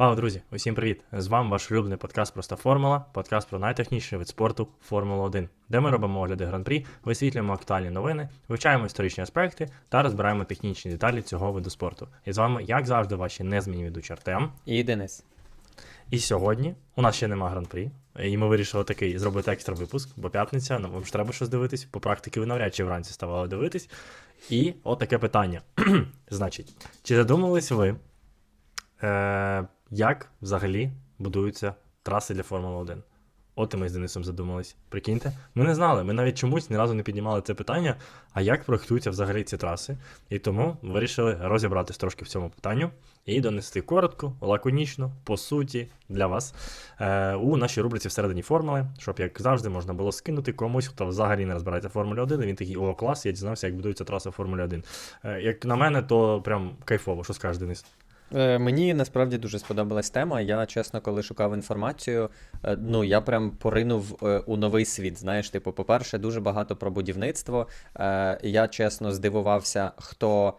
Пау, друзі, усім привіт! З вами ваш улюблений подкаст Проста Формула, подкаст про найтехніший вид спорту Формула 1, де ми робимо огляди гран-прі, висвітлюємо актуальні новини, вивчаємо історичні аспекти та розбираємо технічні деталі цього виду спорту. І з вами, як завжди, ваші незмінні ведучі Артем. І Денис. І сьогодні у нас ще нема гран-прі, і ми вирішили такий зробити екстра випуск, бо п'ятниця, ну вам ж треба щось дивитись. По практиці ви навряд чи вранці ставали дивитись. І от таке питання. Значить, чи задумались ви, е, як взагалі будуються траси для Формули 1? От і ми з Денисом задумались. Прикиньте, ми не знали, ми навіть чомусь ні разу не піднімали це питання, а як проєктуються взагалі ці траси. І тому вирішили розібратись трошки в цьому питанню і донести коротко, лаконічно, по суті, для вас е, у нашій рубриці всередині формули, щоб, як завжди, можна було скинути комусь, хто взагалі не розбирається в Формулі 1, і він такий, о, клас, я дізнався, як будується траса в Формулі 1. Е, як на мене, то прям кайфово, що скажеш, Денис? Е, Мені насправді дуже сподобалась тема. Я, чесно, коли шукав інформацію, е, ну я прям поринув е, у новий світ. Знаєш, типу, по-перше, дуже багато про будівництво. Я чесно здивувався, хто.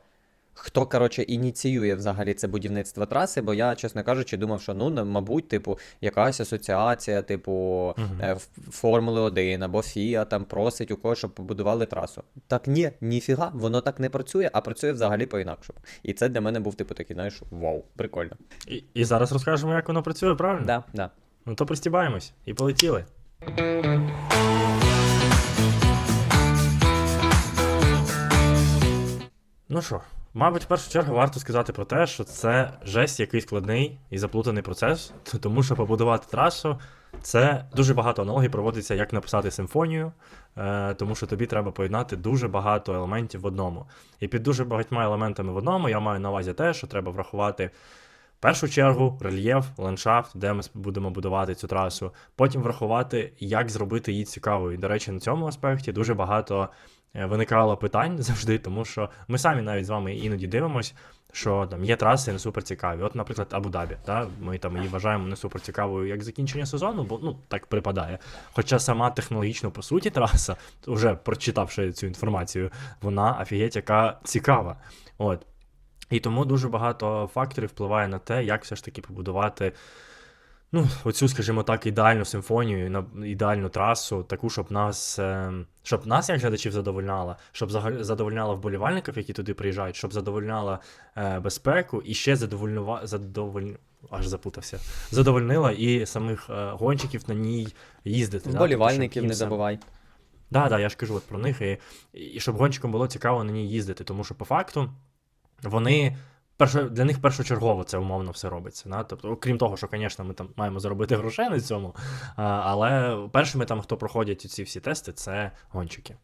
Хто, коротше, ініціює взагалі це будівництво траси, бо я, чесно кажучи, думав, що ну, мабуть, типу, якась асоціація, типу, е, Формули 1 або ФІА там просить у когось, щоб побудували трасу. Так ні, ніфіга, воно так не працює, а працює взагалі по-інакшому. І це для мене був, типу, такий, знаєш, вау, прикольно. І, і зараз розкажемо, як воно працює, правильно? Да, да. Ну то пристібаємось і полетіли. Ну що, мабуть, в першу чергу варто сказати про те, що це жесть який складний і заплутаний процес, тому що побудувати трасу це дуже багато аналогій проводиться, як написати симфонію, е, тому що тобі треба поєднати дуже багато елементів в одному. І під дуже багатьма елементами в одному я маю на увазі те, що треба врахувати першу чергу рельєф, ландшафт, де ми будемо будувати цю трасу. Потім врахувати, як зробити її цікавою. До речі, на цьому аспекті дуже багато е, виникало питань завжди, тому що ми самі навіть з вами іноді дивимося, що там є траси не супер цікаві. От, наприклад, Абу-Дабі. Да? Ми там її вважаємо не супер цікавою як закінчення сезону, бо ну так припадає. Хоча сама технологічно, по суті, траса, вже прочитавши цю інформацію, вона офігеть яка цікава. От. І тому дуже багато факторів впливає на те, як все ж таки побудувати ну, оцю, скажімо так, ідеальну симфонію, на- ідеальну трасу, таку, щоб нас, е, щоб нас, як глядачів, задовольняла, щоб задовольняла вболівальників, які туди приїжджають, щоб задовольняла е, безпеку і ще задовольнюва, задоволь... аж запутався. Задовольнила і самих е, гонщиків на ній їздити. да, тобто, Вболівальників їм не забувай. Да, да, я ж кажу от про них, і, і щоб гонщикам було цікаво на ній їздити, тому що по факту вони. Для них першочергово це умовно все робиться. Да? Тобто, окрім того, що, звісно, ми там маємо заробити грошей на цьому, але першими там, хто проходять ці всі тести, це гонщики.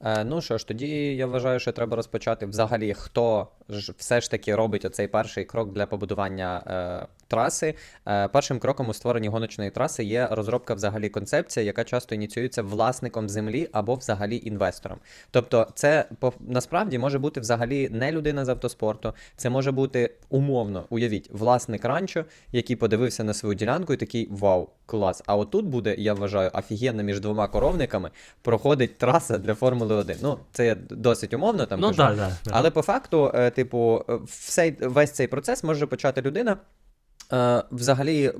Е, ну що ж, тоді я вважаю, що треба розпочати взагалі, хто ж все ж таки робить оцей перший крок для побудування е, траси. Е, першим кроком у створенні гоночної траси є розробка взагалі концепція, яка часто ініціюється власником землі або взагалі інвестором. Тобто, це насправді може бути взагалі не людина з автоспорту, це може бути умовно, уявіть, власник ранчо, який подивився на свою ділянку і такий вау, клас. А отут буде, я вважаю, офігенно між двома коровниками проходить траса для Формули 1. Ну, це досить умовно там. Ну кажу. так, да, да. Але по факту, е, типу, е, всей, весь цей процес може почати людина. Е, Взагалі,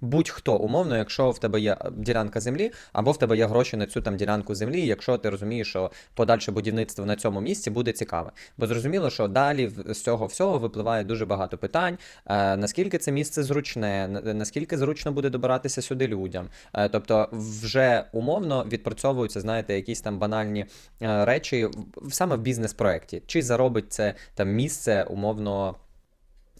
будь-хто умовно, якщо в тебе є ділянка землі, або в тебе є гроші на цю там ділянку землі, якщо ти розумієш, що подальше будівництво на цьому місці буде цікаве. Бо зрозуміло, що далі з цього всього випливає дуже багато питань. е, Наскільки це місце зручне, на- наскільки зручно буде добиратися сюди людям. Е, Тобто, вже умовно відпрацьовуються, знаєте, якісь там банальні е, речі саме в бізнес-проекті. Чи заробить це там місце умовно.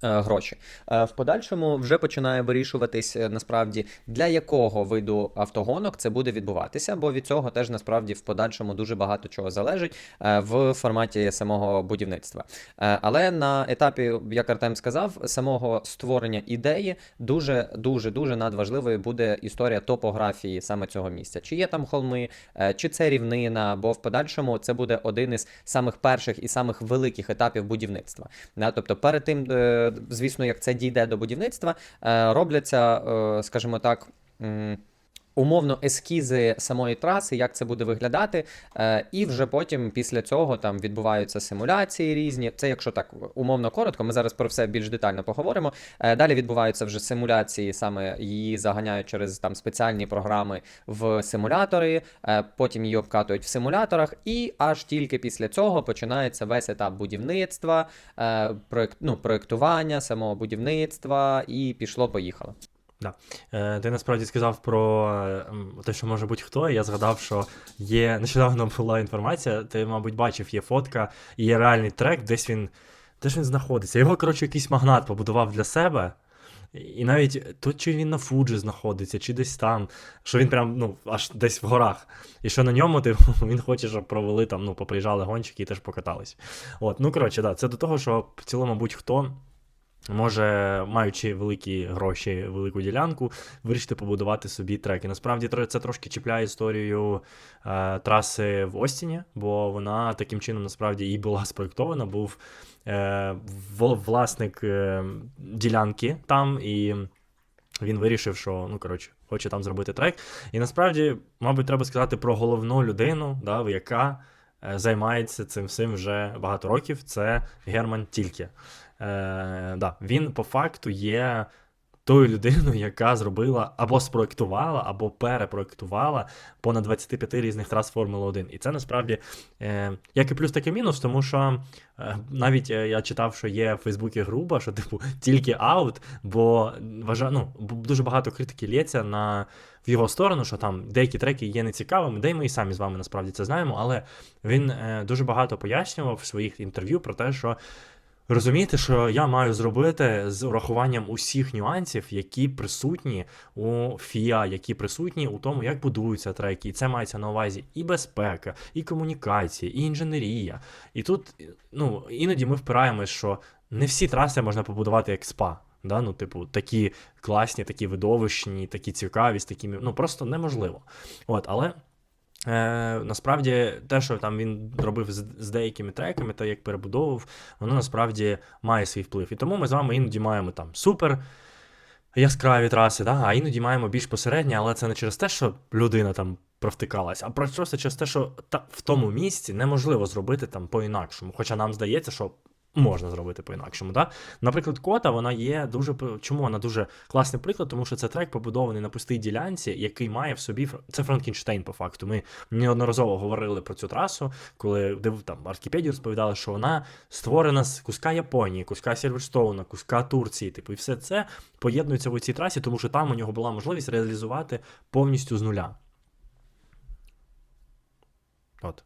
Е, Гроші Е, в подальшому вже починає вирішуватись е, насправді для якого виду автогонок це буде відбуватися, бо від цього теж насправді в подальшому дуже багато чого залежить в форматі самого будівництва. Але на етапі, як Артем сказав, самого створення ідеї дуже дуже дуже надважливою буде історія топографії саме цього місця. Чи є там холми, чи це рівнина, бо в подальшому це буде один із самих перших і самих великих етапів будівництва. Тобто, перед тим, звісно, як це дійде до будівництва, е, робляться, е, скажімо так. Умовно ескізи самої траси, як це буде виглядати. Е, і вже потім після цього там відбуваються симуляції різні. Це якщо так умовно коротко, ми зараз про все більш детально поговоримо. Е, далі відбуваються вже симуляції, саме її заганяють через там спеціальні програми в симулятори, е, потім її обкатують в симуляторах, і аж тільки після цього починається весь етап будівництва, проєкт, ну, проєктування, самого будівництва, і пішло-поїхало. Е, Ти насправді сказав про е, те, що може бути хто. Я згадав, що є нещодавно була інформація. Ти, мабуть, бачив, є фотка, і є реальний трек, десь він. Де ж він знаходиться? Його, коротше, якийсь магнат побудував для себе. І навіть тут чи він на Фуджі знаходиться, чи десь там, що він прям ну, аж десь в горах. І що на ньому типу, він хоче, щоб провели там, ну, поприїжджали гонщики і теж покатались. От, ну коротше, да, це до того, що в цілому будь-хто може, маючи великі гроші, велику ділянку, вирішити побудувати собі трек. І насправді це трошки чіпляє історію е, траси в Остіні, бо вона таким чином насправді і була спроєктована, був е, власник е, ділянки там, і він вирішив, що ну коротше, хоче там зробити трек. І насправді, мабуть, треба сказати про головну людину, да, яка е, займається цим всім вже багато років. Це Герман Тільке. Е, да, він по факту є тою людиною, яка зробила або спроектувала, або перепроектувала понад 25 різних трас Формули 1. І це насправді е, як і плюс, так і мінус, тому що е, навіть е, я читав, що є в Фейсбуці група, що типу тільки аут, бо вважаю, ну, дуже багато критики лється на в його сторону, що там деякі треки є нецікавими, де й ми і самі з вами насправді це знаємо, але він е, дуже багато пояснював в своїх інтерв'ю про те, що Розумієте, що я маю зробити з урахуванням усіх нюансів, які присутні у FIA, які присутні у тому, як будуються треки. І це мається на увазі і безпека, і комунікації, і інженерія. І тут ну, іноді ми впираємось, що не всі траси можна побудувати як спа. Да? Ну, типу, такі класні, такі видовищні, такі цікаві, такими. Ну, просто неможливо. От, але. Е, насправді, те, що там він робив з, з деякими треками, та як перебудовував, воно насправді має свій вплив. І тому ми з вами іноді маємо там супер яскраві траси, да? а іноді маємо більш посередні, але це не через те, що людина там провтикалась, а просто через те, що та, в тому місці неможливо зробити там по-інакшому. Хоча нам здається, що можна зробити по-інакшому. Да? Наприклад, кота, вона є дуже. Чому вона дуже класний приклад? Тому що це трек побудований на пустій ділянці, який має в собі це Франкенштейн, по факту. Ми неодноразово говорили про цю трасу, коли див там в Аркіпедії розповідали, що вона створена з куска Японії, куска Сільверстоуна, куска Турції. Типу, і все це поєднується в цій трасі, тому що там у нього була можливість реалізувати повністю з нуля. От.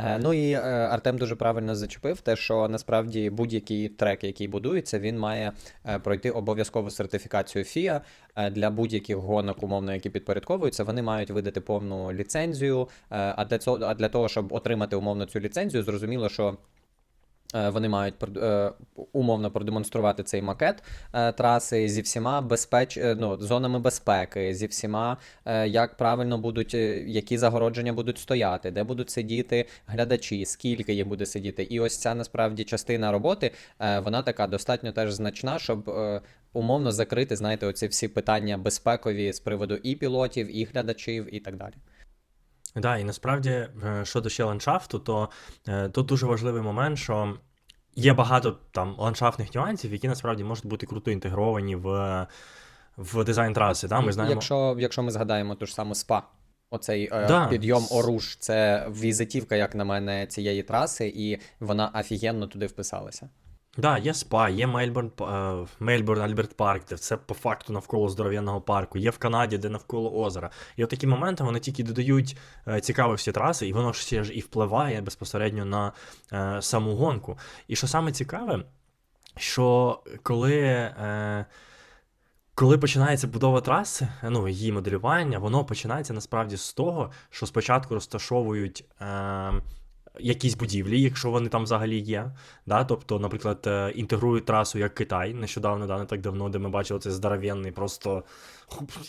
Е, Ну і е, Артем дуже правильно зачепив те, що насправді будь-який трек, який будується, він має е, пройти обов'язкову сертифікацію FIA для будь-яких гонок, умовно, які підпорядковуються. Вони мають видати повну ліцензію. А для цього, а для того, щоб отримати умовно цю ліцензію, зрозуміло, що. Е, Вони мають е, умовно продемонструвати цей макет е, траси зі всіма безпеч... ну, зонами безпеки, зі всіма, як правильно будуть, які загородження будуть стояти, де будуть сидіти глядачі, скільки їх буде сидіти. І ось ця насправді частина роботи, вона така достатньо теж значна, щоб умовно закрити, знаєте, оці всі питання безпекові з приводу і пілотів, і глядачів, і так далі. Да, і насправді е, щодо ще ландшафту, то е, тут дуже важливий момент, що є багато там ландшафтних нюансів, які насправді можуть бути круто інтегровані в, в дизайн траси. Да? Ми знаємо... Якщо, якщо ми згадаємо ту ж саму СПА, оцей е, Да. підйом Оруш, це візитівка, як на мене, цієї траси, і вона офігенно туди вписалася. Да, є спа, є Мельбурн, е, Мельбурн Альберт Парк, де це по факту навколо здоров'яного парку, є в Канаді, де навколо озера. І от такі моменти вони тільки додають е, цікавості траси, і воно ж ще ж і впливає безпосередньо на е, саму гонку. І що саме цікаве, що коли. Е, коли починається будова траси, ну її моделювання, воно починається насправді з того, що спочатку розташовують е, якісь будівлі, якщо вони там взагалі є. Да? Тобто, наприклад, е, інтегрують трасу як Китай, нещодавно, да, не так давно, де ми бачили цей здоровенний, просто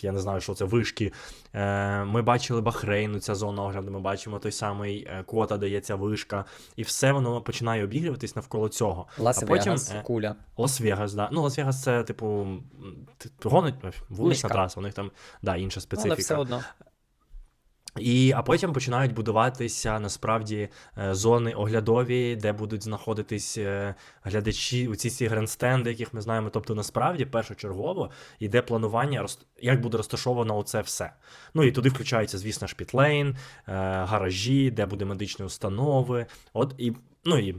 я не знаю, що це вишки. Е, ми бачили Бахрейн, ця зона огляду, ми бачимо той самий е, кота, де є ця вишка, і все воно починає обігріватись навколо цього. Лас а потім куля. Лас-Вегас, да. Ну, Лас-Вегас це, типу, гонить вулична траса, у них там да, інша специфіка. Але все одно. І, а потім починають будуватися насправді е, зони оглядові, де будуть знаходитись е, глядачі, у ці всі грандстенди, яких ми знаємо. Тобто, насправді, першочергово йде планування, як буде розташовано оце все. Ну і туди включається, звісно, е, гаражі, де буде медичні установи. От і ну і.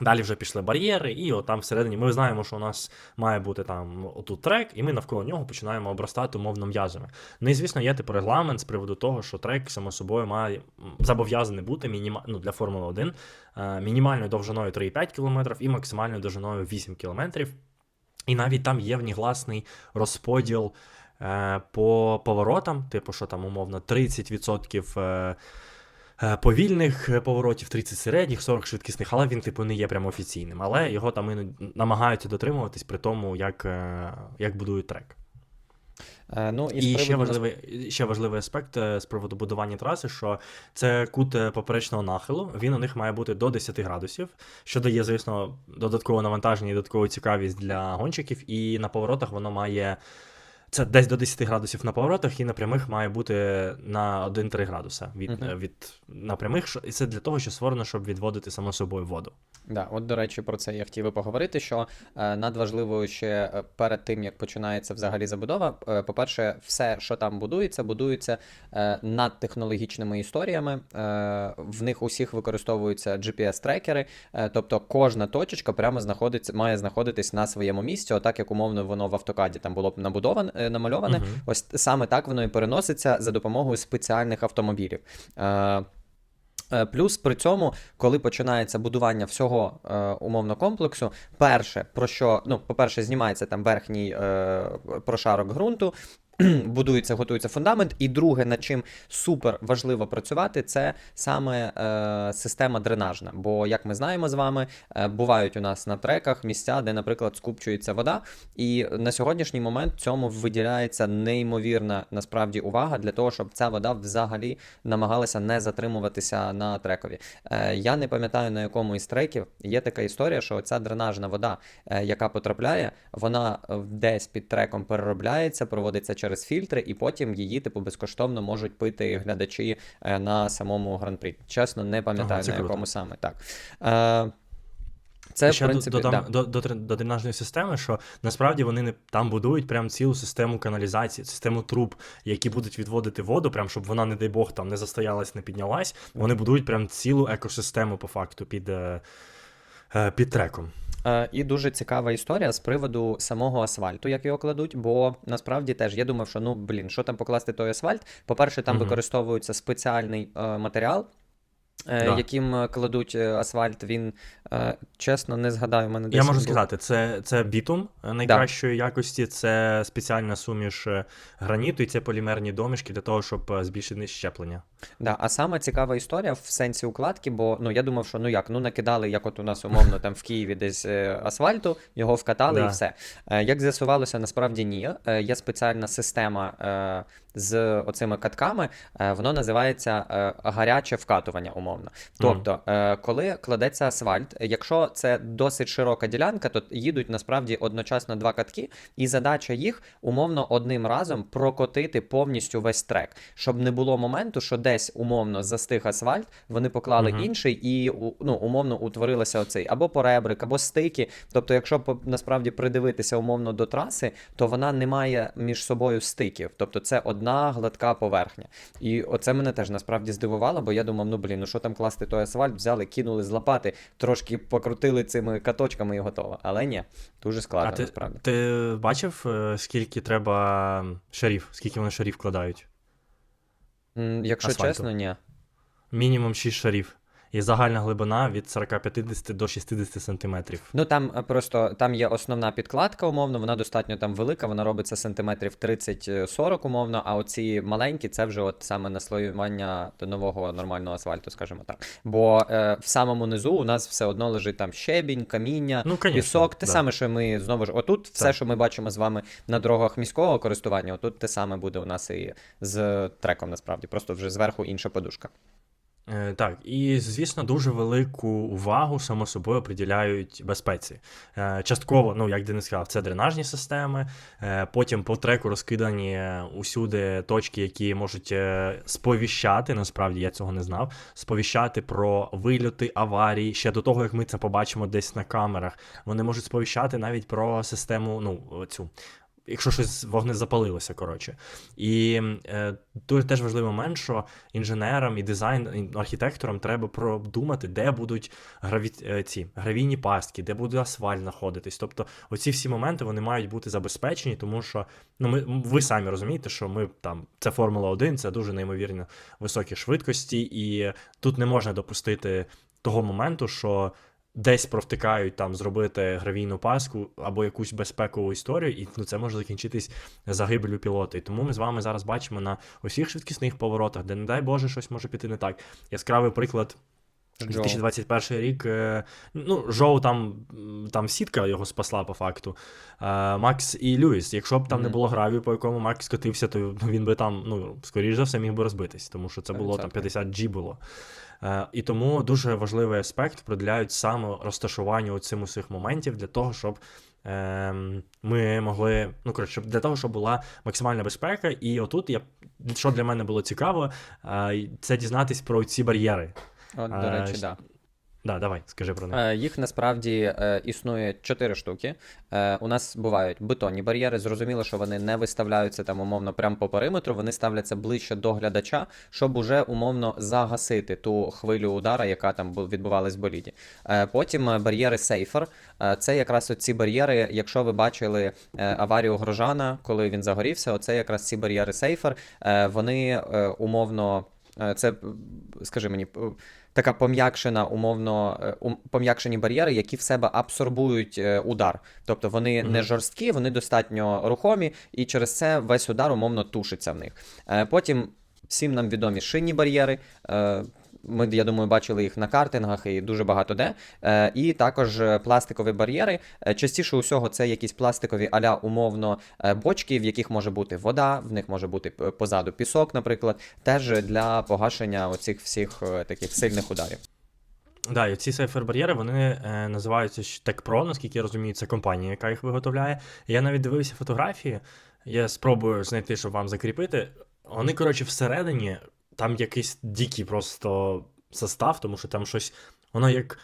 Далі вже пішли бар'єри, і от там всередині ми знаємо, що у нас має бути там отут трек, і ми навколо нього починаємо обростати умовно м'язами. Ну і звісно, є типу регламент з приводу того, що трек само собою має зобов'язаний бути мініма... ну, для Формули 1 е, мінімальною довжиною 3,5 км і максимальною довжиною 8 км. І навіть там є внегласний розподіл е, по поворотам, типу, що там умовно 30% е, е, повільних е, поворотів, 30 середніх, 40 швидкісних, але він, типу, не є прямо офіційним. Але його там іноді намагаються дотримуватись при тому, як, е, як будують трек. Е, Ну, і, І ще важливий, ще важливий аспект е, з приводу будування траси, що це кут е, поперечного нахилу. Він у них має бути до 10 градусів, що дає, звісно, додаткове навантаження і додаткову цікавість для гонщиків. І на поворотах воно має. Це десь до 10 градусів на поворотах, і на прямих має бути на 1-3 градуса від, е, від на прямих. І це для того, що створено, щоб відводити само собою воду. Да, от до речі, про це я хотів би поговорити. Що е, надважливо ще е, перед тим, як починається взагалі забудова. е, по-перше, все, що там будується, будується е, над технологічними історіями. Е, в них усіх використовуються GPS-трекери, е, тобто кожна точечка прямо знаходиться, має знаходитись на своєму місці, отак як умовно воно в автокаді там було б набудоване, намальоване. Угу. Ось саме так воно і переноситься за допомогою спеціальних автомобілів. Е, Е, Плюс при цьому, коли починається будування всього е, умовно комплексу, перше, про що, ну, по-перше, знімається там верхній е, прошарок ґрунту, будується, готується фундамент. І друге, над чим супер важливо працювати, це саме е, система дренажна. Бо, як ми знаємо з вами, е, бувають у нас на треках місця, де, наприклад, скупчується вода. І на сьогоднішній момент цьому виділяється неймовірна насправді увага для того, щоб ця вода взагалі намагалася не затримуватися на трекові. Е, я не пам'ятаю на якому із треків є така історія, що ця дренажна вода, е, яка потрапляє, вона е, десь під треком переробляється, проводиться через фільтри, і потім її, типу, безкоштовно можуть пити глядачі е, на самому гран-прі. Чесно, не пам'ятаю Ага, на круто. якому саме так. Е, це, Ще в принципі, додам да. до, до, до дренажної системи, що насправді вони не там будують прям цілу систему каналізації, систему труб, які будуть відводити воду, прям щоб вона, не дай Бог, там не застоялась, не піднялась. Вони будують прям цілу екосистему по факту під, е, під треком. Е, І дуже цікава історія з приводу самого асфальту, як його кладуть. Бо насправді теж я думав, що ну блін, що там покласти той асфальт. По-перше, там угу. використовується спеціальний е, матеріал. Е, Да. Яким е, кладуть е, асфальт, він чесно не згадаю. Мене десь Я можу сказати, це, це бітум найкращої якості, це спеціальна суміш граніту і це полімерні домішки для того, щоб збільшити щеплення. Да, а саме цікава історія в сенсі укладки, бо ну я думав, що ну як, ну накидали, як от у нас умовно там в Києві десь асфальту, його вкатали Да. і все. Як з'ясувалося, насправді ні. Є спеціальна система з оцими катками, е, воно називається е, гаряче вкатування, умовно. Тобто, е, коли кладеться асфальт, якщо це досить широка ділянка, то їдуть насправді одночасно два катки, і задача їх умовно одним разом прокотити повністю весь трек, щоб не було моменту, що десь умовно застиг асфальт, вони поклали Мгм. інший і ну, умовно утворилося оцей або поребрик, або стики. Тобто, якщо насправді придивитися умовно до траси, то вона не має між собою стиків. Тобто це одна гладка поверхня. І оце мене теж насправді здивувало, бо я думав, ну блін, ну що там класти той асфальт, взяли, кинули з лопати, трошки покрутили цими каточками і готово. Але ні, дуже складно а ти, насправді. ти бачив, е, скільки треба шарів, скільки вони шарів вкладають? Якщо асфальту. чесно, ні. Мінімум 6 шарів. І загальна глибина від 40-50 до 60 сантиметрів. Ну там е, просто там є основна підкладка, умовно, вона достатньо там велика, вона робиться сантиметрів 30-40 умовно, а оці маленькі це вже от саме наслоювання до нового нормального асфальту, скажімо так. Бо е, в самому низу у нас все одно лежить там щебінь, каміння, Ну, конечно, пісок. Те да. саме, що ми знову ж отут, все, Так. що ми бачимо з вами на дорогах міського користування, отут те саме буде у нас і з треком, насправді, просто вже зверху інша подушка. Е, Так, і звісно, дуже велику увагу само собою приділяють безпеці. Е, Частково, ну як Денис сказав, це дренажні системи. е, Потім по треку розкидані усюди точки, які можуть сповіщати. Насправді я цього не знав. Сповіщати про вильоти аварії ще до того, як ми це побачимо десь на камерах. Вони можуть сповіщати навіть про систему, ну цю. Якщо щось вогне запалилося, коротше. І е, дуже теж важливий момент, що інженерам і дизайн, архітекторам треба продумати, де будуть граві, е, ці гравійні пастки, де буде асфальт знаходитись. Тобто, оці всі моменти вони мають бути забезпечені, тому що ну, ми, ви самі розумієте, що ми там це Формула 1, це дуже неймовірно високі швидкості, і тут не можна допустити того моменту, що. Десь провтикають там зробити гравійну паску або якусь безпекову історію, і ну, це може закінчитись загибелю пілота. І тому ми з вами зараз бачимо на усіх швидкісних поворотах, де, не дай Боже, щось може піти не так. Яскравий приклад. 2021 рік. е, Ну, Жоу там, там сітка його спасла по факту. Е, Макс і Льюіс. Якщо б там не було гравію, по якому Макс скотився, то він би там, ну, скоріш за все, міг би розбитись, тому що це було там 50 G було. Е, І тому дуже важливий аспект приділяють саме розташуванню цим усіх моментів для того, щоб ем, ми могли, ну коротше, для того, щоб була максимальна безпека. І отут я що для мене було цікаво, е, це дізнатись про ці бар'єри. От, до речі, так. да. Да, давай, скажи про них. Е, Їх насправді е, існує чотири штуки. Е, У нас бувають бетонні бар'єри. Зрозуміло, що вони не виставляються там умовно прямо по периметру, вони ставляться ближче до глядача, щоб уже умовно загасити ту хвилю удара, яка там відбувалась в боліді. Потім бар'єри сейфер. Це якраз ці бар'єри, якщо ви бачили аварію Грожана, коли він загорівся, оце якраз ці бар'єри сейфер. Вони умовно. Це, скажи мені, така пом'якшена, умовно, е, пом'якшені бар'єри, які в себе абсорбують е, удар. Тобто вони не жорсткі, вони достатньо рухомі, і через це весь удар умовно тушиться в них. Е, Потім всім нам відомі шинні бар'єри. Ми, я думаю, бачили їх на картингах і дуже багато де. Е, і також е, пластикові бар'єри. Е, частіше усього це якісь пластикові аля умовно бочки, в яких може бути вода, в них може бути позаду пісок, наприклад, теж для погашення оцих всіх таких сильних ударів. Да, і ці сейфер-бар'єри вони е, називаються TechPro, наскільки я розумію, це компанія, яка їх виготовляє. Я навіть дивився фотографії, я спробую знайти, щоб вам закріпити. Вони, коротше, всередині, там якийсь дикий просто состав, тому що там щось, воно як,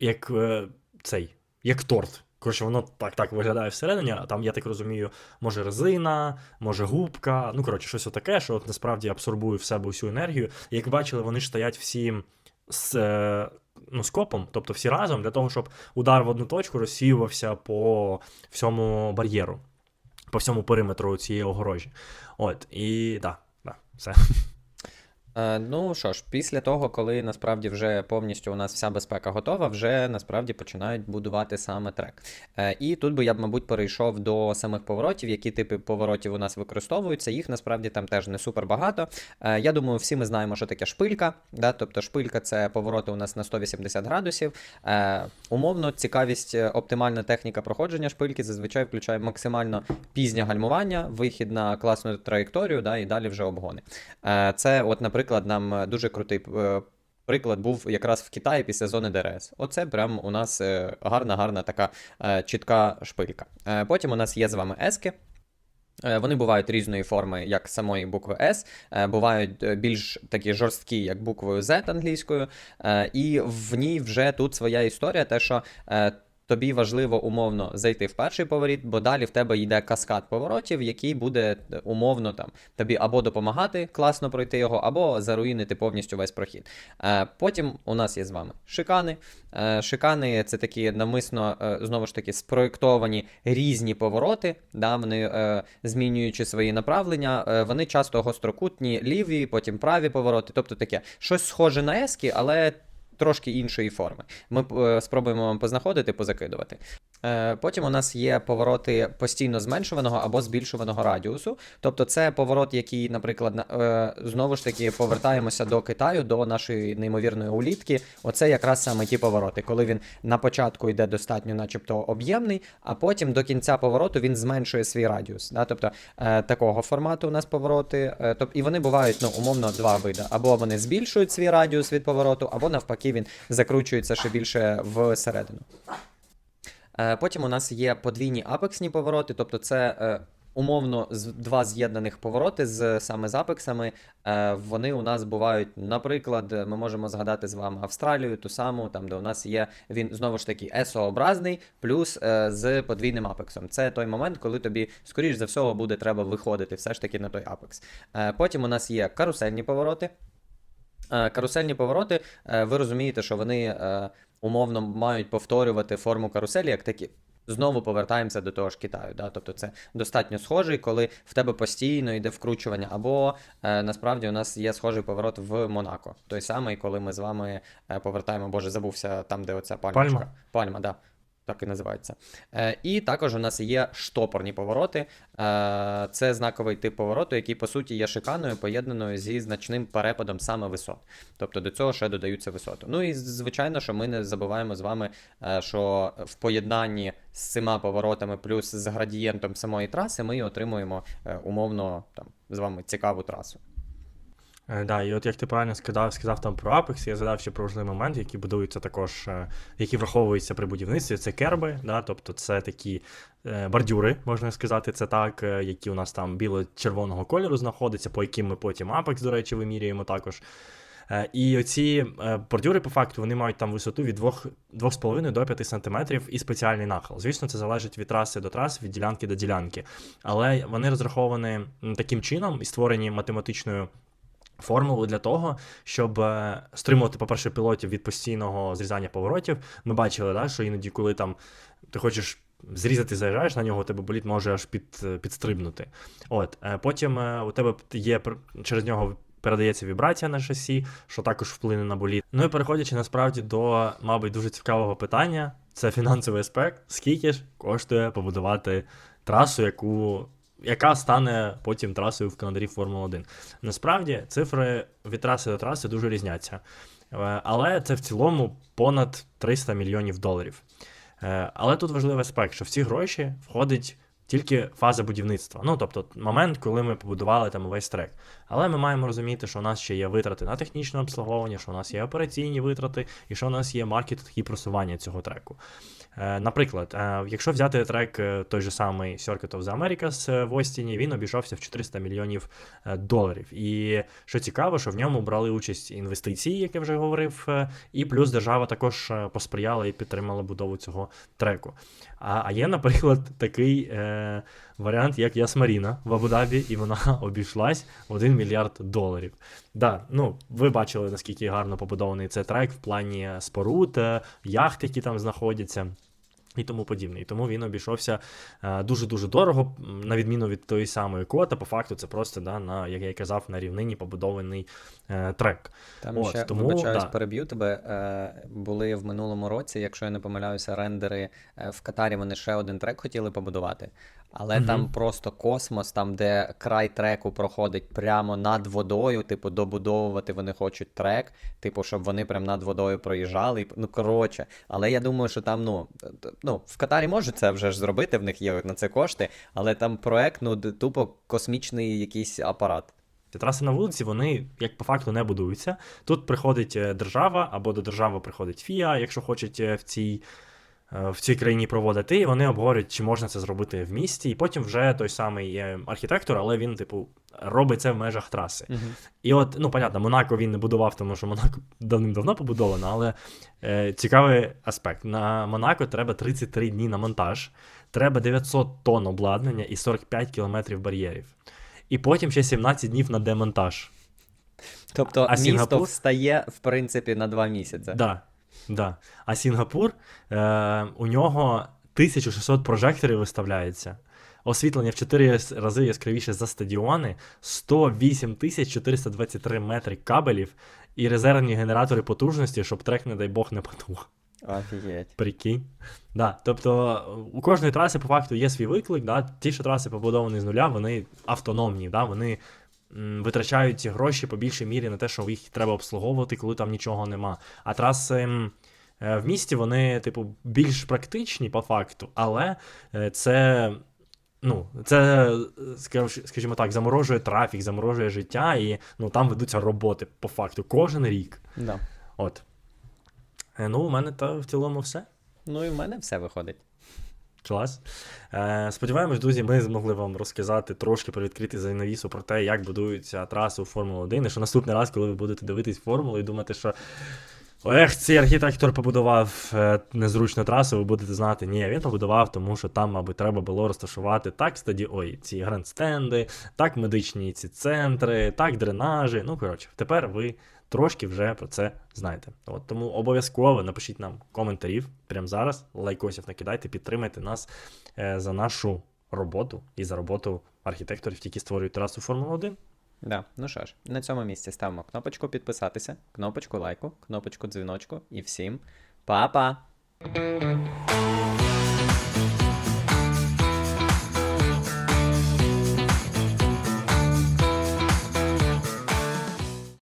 як е, цей, як торт. Коротше, воно так так виглядає всередині, а там, я так розумію, може резина, може губка, ну коротше, щось отаке, що от насправді абсорбує в себе усю енергію. І як бачили, вони ж стоять всі з е, ну, скопом, тобто всі разом, для того, щоб удар в одну точку розсіювався по всьому бар'єру, по всьому периметру цієї огорожі. От, і так, да, да, все. Е, Ну що ж, після того, коли насправді вже повністю у нас вся безпека готова, вже насправді починають будувати саме трек. Е, І тут би я б, мабуть, перейшов до самих поворотів, які типи поворотів у нас використовуються. Їх насправді там теж не супер багато. Е, Я думаю, всі ми знаємо, що таке шпилька. Да? Тобто шпилька це повороти у нас на 180 градусів. Умовно, цікавість, оптимальна техніка проходження шпильки зазвичай включає максимально пізнє гальмування, вихід на класну траєкторію, да, і далі вже обгони. Це, от, наприклад, нам е, дуже крутий е, приклад був якраз в Китаї після зони ДРС. Оце прям у нас е, гарна, гарна така е, чітка шпилька. Е, Потім у нас є з вами ески. Е, Вони бувають різної форми, як самої букви е, бувають е, більш такі жорсткі, як буквою Z англійською, е, і в ній вже тут своя історія, те, що е, тобі важливо умовно зайти в перший поворіт, бо далі в тебе йде каскад поворотів, який буде е, умовно там тобі або допомагати класно пройти його, або заруїнити повністю весь прохід. Е, Потім у нас є з вами шикани. Е, Шикани це такі навмисно е, знову ж таки спроєктовані різні повороти, да, вони змінюючи свої направлення, вони часто гострокутні, ліві, потім праві повороти, тобто таке щось схоже на ески, але. Трошки іншої форми. Ми е, спробуємо вам познаходити, позакидувати. Е, Потім у нас є повороти постійно зменшуваного або збільшуваного радіусу. Тобто це поворот, який, наприклад, е, знову ж таки повертаємося до Китаю, до нашої неймовірної улітки. Оце якраз саме ті повороти, коли він на початку йде достатньо, начебто, об'ємний, а потім до кінця повороту він зменшує свій радіус. Да? Тобто е, такого формату у нас повороти. Е, тоб- і вони бувають ну, умовно два види. Або вони збільшують свій радіус від повороту, або навпаки він закручується ще більше всередину. Е, Потім у нас є подвійні апексні повороти, тобто це е, умовно два з'єднаних повороти з саме з апексами. Е, Вони у нас бувають, наприклад, ми можемо згадати з вами Австралію, ту саму, там де у нас є він знову ж таки есообразний, плюс з подвійним апексом. Це той момент, коли тобі, скоріш за всього, буде треба виходити все ж таки на той апекс. Потім у нас є карусельні повороти. Карусельні повороти, ви розумієте, що вони умовно мають повторювати форму каруселі, як такі. Знову повертаємося до того ж Китаю. Да? Тобто це достатньо схожий, коли в тебе постійно йде вкручування. Або е, насправді у нас є схожий поворот в Монако. Той самий, коли ми з вами е, повертаємо, боже, забувся там, де оця пальмочка. Пальма. Пальма, да. Так і називається. Е, і також у нас є штопорні повороти. Е, це знаковий тип повороту, який по суті є шиканою, поєднаною зі значним перепадом саме висот. Тобто до цього ще додаються висоти. Ну і звичайно, що ми не забуваємо з вами, е, що в поєднанні з цими поворотами, плюс з градієнтом самої траси, ми отримуємо е, умовно там з вами цікаву трасу. Е, Да, і от як ти правильно сказав, сказав там про Apex, я згадав ще про важливий момент, які будуються також, е, які враховуються при будівництві. Це керби, да, тобто це такі е, бордюри, можна сказати, це так, які у нас там біло-червоного кольору знаходяться, по яким ми потім Apex, до речі, вимірюємо також. І оці бордюри, по факту, вони мають там висоту від 2,5 до 5 см і спеціальний нахил. Звісно, це залежить від траси до траси, від ділянки до ділянки. Але вони розраховані таким чином і створені математичною формулу для того, щоб е, стримувати, по-перше, пілотів від постійного зрізання поворотів. Ми бачили, да, що іноді, коли там ти хочеш зрізати, заїжджаєш на нього, у тебе боліт може аж під, е, підстрибнути. От, е, потім у тебе є через нього. Передається вібрація на шасі, що також вплине на боліт. Ну і переходячи насправді до, мабуть, дуже цікавого питання, це фінансовий аспект. Скільки ж коштує побудувати трасу, яку яка стане потім трасою в календарі Формули 1. Насправді цифри від траси до траси дуже різняться. Е, Але це в цілому понад 300 мільйонів доларів. Е, Але тут важливий аспект, що в ці гроші входить тільки фаза будівництва. Ну, тобто момент, коли ми побудували там весь трек. Але ми маємо розуміти, що у нас ще є витрати на технічне обслуговування, що у нас є операційні витрати, і що у нас є маркетинг і просування цього треку. Е, Наприклад, е, якщо взяти трек е, той же самий Circuit of the Americas в Остіні, він обійшовся в 400 мільйонів доларів. І що цікаво, що в ньому брали участь інвестиції, як я вже говорив, і плюс держава також посприяла і підтримала будову цього треку. А, є, наприклад, такий варіант, як Ясмаріна в Абу-Дабі, і вона обійшлась в 1 мільярд доларів. Да, ну, ви бачили, наскільки гарно побудований цей трек в плані споруд, яхт, які там знаходяться. І тому подібне. І тому він обійшовся е, дуже-дуже дорого, на відміну від тої самої кота. По факту, це просто, да, на, як я казав, на рівнині побудований е, трек. Там От, ще тому, вибачаюсь, да. переб'ю тебе. Е, були в минулому році, якщо я не помиляюся, рендери в Катарі вони ще один трек хотіли побудувати. Але Мгм. там просто космос, там, де край треку проходить прямо над водою, типу, добудовувати вони хочуть трек, типу, щоб вони прям над водою проїжджали. Ну, коротше. Але я думаю, що там, ну, ну, в Катарі можуть це вже ж зробити, в них є на це кошти, але там проект, ну, тупо космічний якийсь апарат. Траси на вулиці, вони як по факту не будуються. Тут приходить е, держава, або до держави приходить ФІА, якщо хочуть е, в цій, в цій країні проводити, і вони обговорюють, чи можна це зробити в місті. І потім вже той самий е, архітектор, але він, типу, робить це в межах траси. Угу. І от, ну, понятно, Монако він не будував, тому що Монако давним-давно побудовано, але е, цікавий аспект. На Монако треба 33 дні на монтаж, треба 900 тонн обладнання і 45 кілометрів бар'єрів. І потім ще 17 днів на демонтаж. Тобто А місто Сінгапур? встає, в принципі, на два місяці. Да, да. А Сінгапур, е, у нього 1600 прожекторів виставляється. Освітлення в 4 рази яскравіше за стадіони, 108 423 метри кабелів і резервні генератори потужності, щоб трек, не дай Бог, не потух. Офігеть. Прикинь. Да, тобто у кожної траси по факту є свій виклик. Да? Ті, що траси побудовані з нуля, вони автономні, да? вони витрачають ці гроші по більшій мірі на те, що їх треба обслуговувати, коли там нічого нема. А траси е, в місті вони, типу, більш практичні по факту, але е, це. Ну, це, е, скажімо так, заморожує трафік, заморожує життя, і ну, там ведуться роботи по факту кожен рік. Да. От. Ну, у мене то в цілому все. Ну і в мене все виходить. Клас. Е, сподіваємось, друзі, ми змогли вам розказати трошки про відкритий занавісу про те, як будуються траси у Формулу 1. І що наступний раз, коли ви будете дивитись формулу і думати, що ех, цей архітектор побудував е, незручну трасу, ви будете знати, ні, він побудував, тому що там, мабуть, треба було розташувати так стаді, ці грандстенди, так медичні ці центри, так дренажі. Ну, коротше, тепер ви трошки вже про це знаєте. От тому обов'язково напишіть нам коментарів прямо зараз, лайкосів накидайте, підтримайте нас е, за нашу роботу і за роботу архітекторів, які створюють трасу Формула 1. Да. Ну що ж, на цьому місці ставимо кнопочку підписатися, кнопочку лайку, кнопочку дзвіночку і всім па-па!